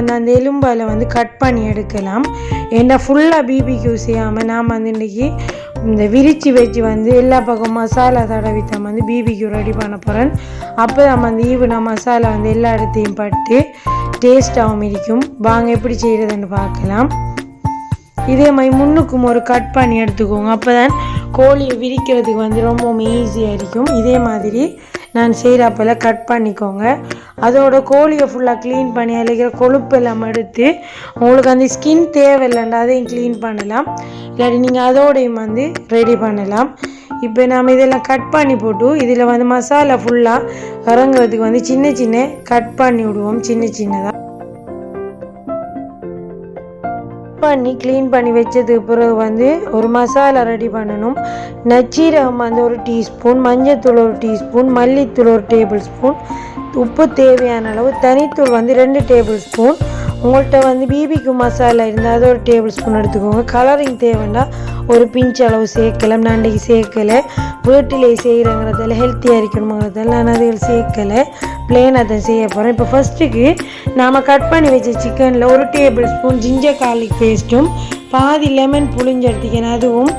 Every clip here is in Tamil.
அந்த அந்த எலும்பால் வந்து கட் பண்ணி எடுக்கலாம். ஏன்னா ஃபுல்லாக பிபிக்யூ செய்யாமல் நாம் வந்து இன்றைக்கி இந்த விரிச்சு வச்சு வந்து எல்லா பக்கம் மசாலா தடவி தான் வந்து பிபிக்யூ ரெடி பண்ண போகிறேன் அப்போ நம்ம அந்த ஈவனாக மசாலா வந்து எல்லா இடத்தையும் பட்டு டேஸ்ட்டாகவும் இருக்கும். வாங்க எப்படி செய்கிறதுன்னு பார்க்கலாம். இதே மாதிரி முன்னுக்கும் ஒரு கட் பண்ணி எடுத்துக்கோங்க. அப்போ தான் கோழியை விரிக்கிறதுக்கு வந்து ரொம்பவும் ஈஸியாக இருக்கும். இதே மாதிரி நான் செய்கிறப்பல கட் பண்ணிக்கோங்க. அதோட கோழியை ஃபுல்லாக க்ளீன் பண்ணி அதில் இருக்கிற கொழுப்பு எல்லாம் எடுத்து உங்களுக்கு அந்த ஸ்கின் தேவையில்லைண்டா அதையும் க்ளீன் பண்ணலாம். இல்லாட்டி நீங்கள் அதோடையும் வந்து ரெடி பண்ணலாம். இப்போ நாம் இதெல்லாம் கட் பண்ணி போட்டு இதில் வந்து மசாலா ஃபுல்லாக இறங்குறதுக்கு வந்து சின்ன சின்ன கட் பண்ணி விடுவோம் சின்ன சின்னதாக பண்ணி க்ளீன் பண்ணி வச்சதுக்கு பிறகு வந்து ஒரு மசாலா ரெடி பண்ணணும். நச்சீரகம் வந்து ஒரு டீஸ்பூன் மஞ்சத்தூள் ஒரு டீஸ்பூன் மல்லித்தூள் ஒரு டேபிள் ஸ்பூன் உப்பு தேவையான அளவு தனித்தூள் வந்து ரெண்டு டேபிள் ஸ்பூன் உங்கள்கிட்ட வந்து பிபிக்கு மசாலா இருந்தால் அதை ஒரு டேபிள் ஸ்பூன் எடுத்துக்கோங்க. கலரிங் தேவைண்டா ஒரு பிஞ்ச் அளவு சேர்க்கலை நான் அன்றைக்கி சேர்க்கலை வீட்டிலே செய்கிறங்கிறதால ஹெல்த்தியாக இருக்கணுங்கிறதால நான் அதில் சேர்க்கலை. பிளேன் அதை செய்ய போகிறேன் இப்போ ஃபஸ்ட்டுக்கு நாம் கட் பண்ணி வச்ச சிக்கனில் ஒரு டேபிள் ஸ்பூன் ஜிஞ்சர் கார்லிக் பேஸ்ட்டும் பாதி லெமன் புளிஞ்சு எடுத்துக்கணும். அதுவும்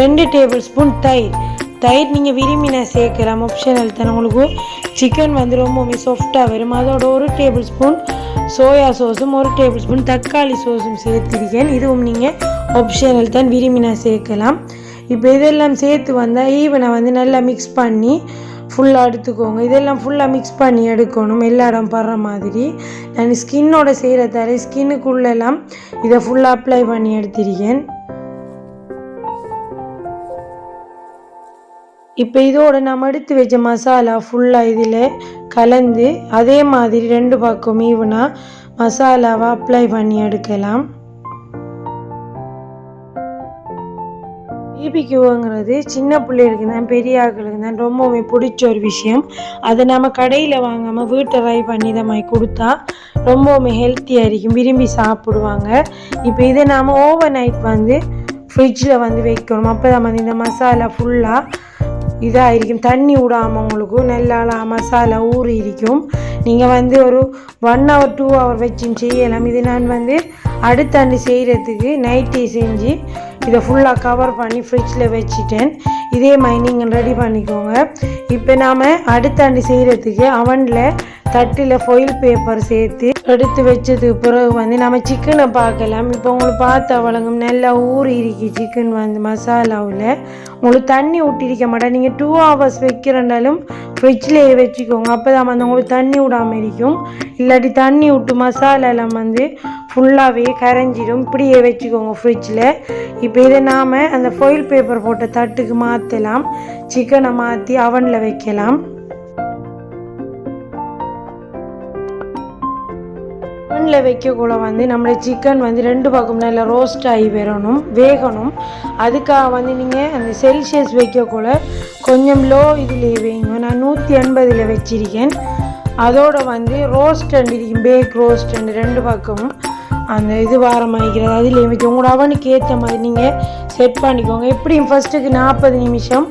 ரெண்டு டேபிள் ஸ்பூன் தயிர். தயிர் நீங்கள் விரும்பினா சேர்க்கலாம். ஆப்ஷனல் தானே. உங்களுக்கு சிக்கன் வந்து ரொம்பவுமே சாஃப்டாக வரும். அதோட ஒரு டேபிள் ஸ்பூன் சோயா சோஸும் ஒரு டேபிள் ஸ்பூன் தக்காளி சோஸும் சேர்த்திருக்கேன். இதுவும் நீங்கள் ஆப்ஷனல் தான் விரும்பினா சேர்க்கலாம். இப்போ இதெல்லாம் சேர்த்து வந்தால் ஈவனை வந்து நல்லா மிக்ஸ் பண்ணி ஃபுல்லாக எடுத்துக்கோங்க. இதெல்லாம் ஃபுல்லாக மிக்ஸ் பண்ணி எடுக்கணும். எல்லா இடம் படுற மாதிரி. நான் ஸ்கின்னோட செய்கிறதால ஸ்கின்னுக்குள்ளெல்லாம் இதை ஃபுல்லாக அப்ளை பண்ணி எடுத்திருக்கேன். இப்போ இதோட நம்ம எடுத்து வச்ச மசாலா ஃபுல்லாக இதில் கலந்து அதே மாதிரி ரெண்டு பக்கம் ஈவனாக மசாலாவை அப்ளை பண்ணி எடுக்கலாம். பிபிக்யூங்கிறது சின்ன பிள்ளைகளுக்கு தான் பெரிய ஆட்களுக்கு தான் ரொம்பவுமே பிடிச்ச ஒரு விஷயம். அதை நம்ம கடையில் வாங்காமல் வீட்டை ட்ரை பண்ணி இதை மாதிரி கொடுத்தா ரொம்பவுமே ஹெல்த்தியாக இருக்கும். விரும்பி சாப்பிடுவாங்க. இப்போ இதை நாம் ஓவர் நைட் வந்து ஃப்ரிட்ஜில் வந்து வைக்கணும். அப்போ தான் வந்து இந்த மசாலா ஃபுல்லாக இதாயிருக்கும். தண்ணி விடாமல் உங்களுக்கு நல்லா மசாலா ஊறி இருக்கும் நீங்கள் வந்து ஒரு ஒன் ஹவர் டூ ஹவர் வச்சு செய்யலாம். இது நான் வந்து அடுத்தாண்டு செய்கிறதுக்கு நைட்டி செஞ்சு இதை ஃபுல்லாக கவர் பண்ணி ஃப்ரிட்ஜில் வச்சுட்டேன். இதே மாதிரி நீங்கள் ரெடி பண்ணிக்கோங்க. இப்போ நாம் அடுத்தாண்டு செய்கிறதுக்கு அவனில் தட்டில் ஃபொயில் பேப்பர் சேர்த்து எடுத்து வச்சதுக்கு பிறகு வந்து நம்ம சிக்கனை பார்க்கலாம். இப்போ உங்களுக்கு பார்த்து வழங்கும் நல்லா ஊறி இருக்கு சிக்கன் வந்து மசாலாவில் உங்களுக்கு தண்ணி ஊட்டிருக்க மாட்டேன். நீங்கள் டூ ஹவர்ஸ் வைக்கிறனாலும் ஃப்ரிட்ஜ்லேயே வச்சுக்கோங்க. அப்போ தான் வந்து உங்களுக்கு தண்ணி விடாமல் இருக்கும். இல்லாட்டி தண்ணி விட்டு மசாலாலாம் வந்து ஃபுல்லாகவே கரைஞ்சிடும். இப்படியே வச்சுக்கோங்க ஃப்ரிட்ஜில் இப்போ இதை நாம் அந்த ஃபொயில் பேப்பர் போட்ட தட்டுக்கு மாற்றலாம் சிக்கனை மாற்றி அவனில் வைக்கலாம். ஓவனில் வைக்கக்குள்ள வந்து நம்மளோட சிக்கன் வந்து ரெண்டு பக்கம் நல்லா ரோஸ்ட் ஆகி வரணும் வேகணும். அதுக்காக வந்து நீங்கள் அந்த செல்சியஸ் வைக்கக்குள்ள கொஞ்சம் லோ இதுலேயே வைங்க. நான் நூற்றி எண்பதில் வச்சிருக்கேன். அதோடு வந்து ரோஸ்ட் அண்ட் இருக்கும் பேக் ரோஸ்ட் அண்ட் ரெண்டு பக்கமும் அந்த இது வாரமாகிக்கிறது அதுலேயும் வச்சு உங்களோட அவனுக்கு ஏற்ற மாதிரி நீங்கள் செட் பண்ணிக்கோங்க. எப்படியும் ஃபஸ்ட்டுக்கு நாற்பது நிமிஷம்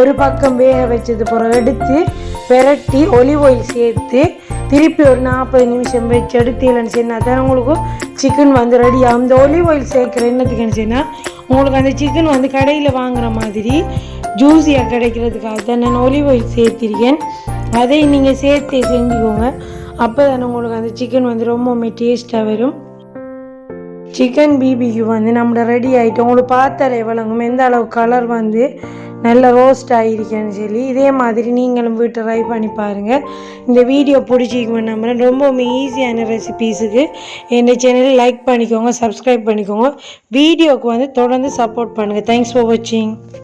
ஒரு பக்கம் வேக வச்சது பிறகு எடுத்து பெரட்டி ஒலிவ் ஆயில் சேர்த்து திருப்பி ஒரு நாற்பது நிமிஷம் வச்சு இல்லைன்னு சொன்னால் தான் உங்களுக்கு சிக்கன் வந்து ரெடி அந்த ஒலிவ் ஆயில் சேர்க்குற என்னத்துக்குன்னு சொன்னால் உங்களுக்கு அந்த சிக்கன் வந்து கடையில் வாங்குற மாதிரி ஜூஸியாக கிடைக்கிறதுக்காக தான் நான் ஒலிவ் ஆயில் சேர்த்திருக்கேன். அதை நீங்கள் சேர்த்து செஞ்சுக்கோங்க. அப்போ தானே உங்களுக்கு அந்த சிக்கன் வந்து ரொம்பவுமே டேஸ்ட்டாக வரும். சிக்கன் பிபிக்கு வந்து நம்மளை ரெடி ஆகிட்டு உங்களுக்கு பார்த்தாலே வழங்கும். எந்த அளவு கலர் வந்து நல்ல ரோஸ்ட் ஆகிருக்கேன்னு சொல்லி இதே மாதிரி நீங்களும் வீட்டு ட்ரை பண்ணி பாருங்கள் இந்த வீடியோ பிடிச்சிக்குமே நம்புகிறேன் ரொம்பவுமே ஈஸியான ரெசிபீஸுக்கு என் சேனலில் லைக் பண்ணிக்கோங்க சப்ஸ்கிரைப் பண்ணிக்கோங்க. வீடியோவுக்கு வந்து தொடர்ந்து சப்போர்ட் பண்ணுங்கள் தேங்க்ஸ் ஃபார் வாட்சிங்